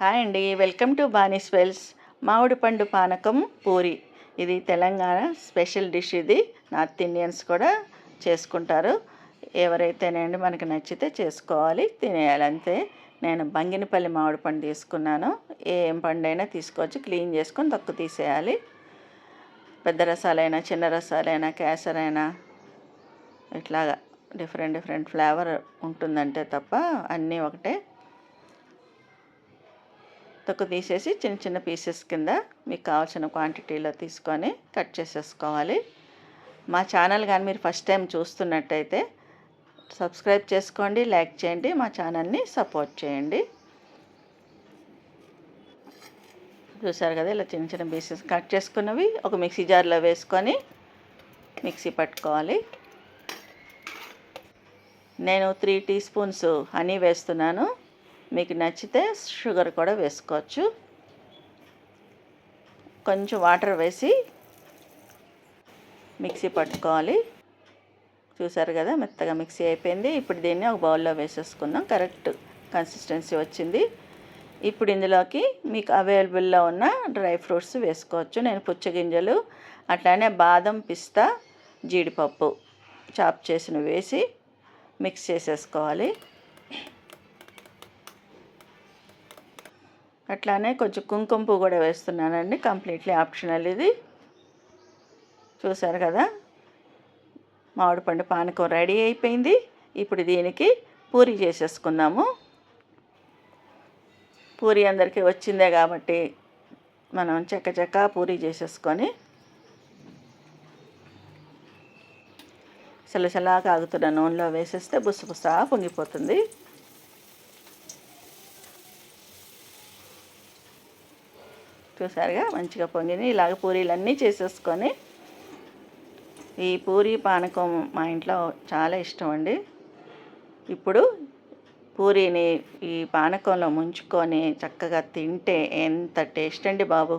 Hi అండి. Welcome to బానిస్ వెల్స్. మామిడి పండు పానకం పూరి. ఇది తెలంగాణ స్పెషల్ డిష్ ఇది. నార్త్ ఇండియన్స్ కూడా చేసుకుంటారు. ఎవరైతేనండి మనకు నచ్చితే చేసుకోవాలి తినేయాలి అంతే. నేను బంగినపల్లి మామిడి పండు తీసుకున్నాను. ఏం పండు అయినా తీసుకోవచ్చు. క్లీన్ చేసుకొని తక్కువ తీసేయాలి. పెద్ద రసాలైనా చిన్న రసాలైనా కేసరైనా ఇట్లాగా డిఫరెంట్ డిఫరెంట్ ఫ్లేవర్ ఉంటుందంటే తప్ప అన్నీ ఒకటే. తొక్కు తీసేసి చిన్న చిన్న పీసెస్ కింద మీకు కావాల్సిన క్వాంటిటీలో తీసుకొని కట్ చేసేసుకోవాలి. మా ఛానల్ కానీ మీరు ఫస్ట్ టైం చూస్తున్నట్టయితే సబ్స్క్రైబ్ చేసుకోండి లైక్ చేయండి మా ఛానల్ని సపోర్ట్ చేయండి. చూసారు కదా ఇలా చిన్న చిన్న పీసెస్ కట్ చేసుకున్నవి ఒక మిక్సీ జార్లో వేసుకొని మిక్సీ పట్టుకోవాలి. నేను త్రీ టీ స్పూన్స్ హనీ వేస్తున్నాను. మీకు నచ్చితే షుగర్ కూడా వేసుకోవచ్చు. కొంచెం వాటర్ వేసి మిక్సీ పట్టుకోవాలి. చూసారు కదా మెత్తగా మిక్సీ అయిపోయింది. ఇప్పుడు దీన్ని ఒక బౌల్లో వేసేసుకున్నాం కరెక్ట్ కన్సిస్టెన్సీ వచ్చింది. ఇప్పుడు ఇందులోకి మీకు అవైలబుల్లో ఉన్న డ్రై ఫ్రూట్స్ వేసుకోవచ్చు. నేను పుచ్చగింజలు అట్లానే బాదం పిస్తా జీడిపప్పు చాప్ చేసిన వేసి మిక్స్ చేసేసుకోవాలి. అట్లానే కొంచెం కుంకుమ పువ్వు కూడా వేస్తున్నానండి. కంప్లీట్లీ ఆప్షనల్ ఇది. చూసారు కదా? మామిడిపండు పానకం రెడీ అయిపోయింది. ఇప్పుడు దీనికి పూరి చేసేసుకుందాము. పూరి అందరికీ వచ్చిందే కాబట్టి మనం చెక్క చెక్క పూరి చేసేసుకొని సలసలా కాగుతున్న నూనెలో వేసేస్తే బుస్సు పొంగిపోతుంది. చూసారుగా మంచిగా పొంగింది ఇలాగ పూరీలన్నీ చేసేసుకొని ఈ పూరీ పానకం మా ఇంట్లో చాలా ఇష్టం అండి. ఇప్పుడు పూరీని ఈ పానకంలో ముంచుకొని చక్కగా తింటే ఎంత టేస్ట్ అండి బాబు.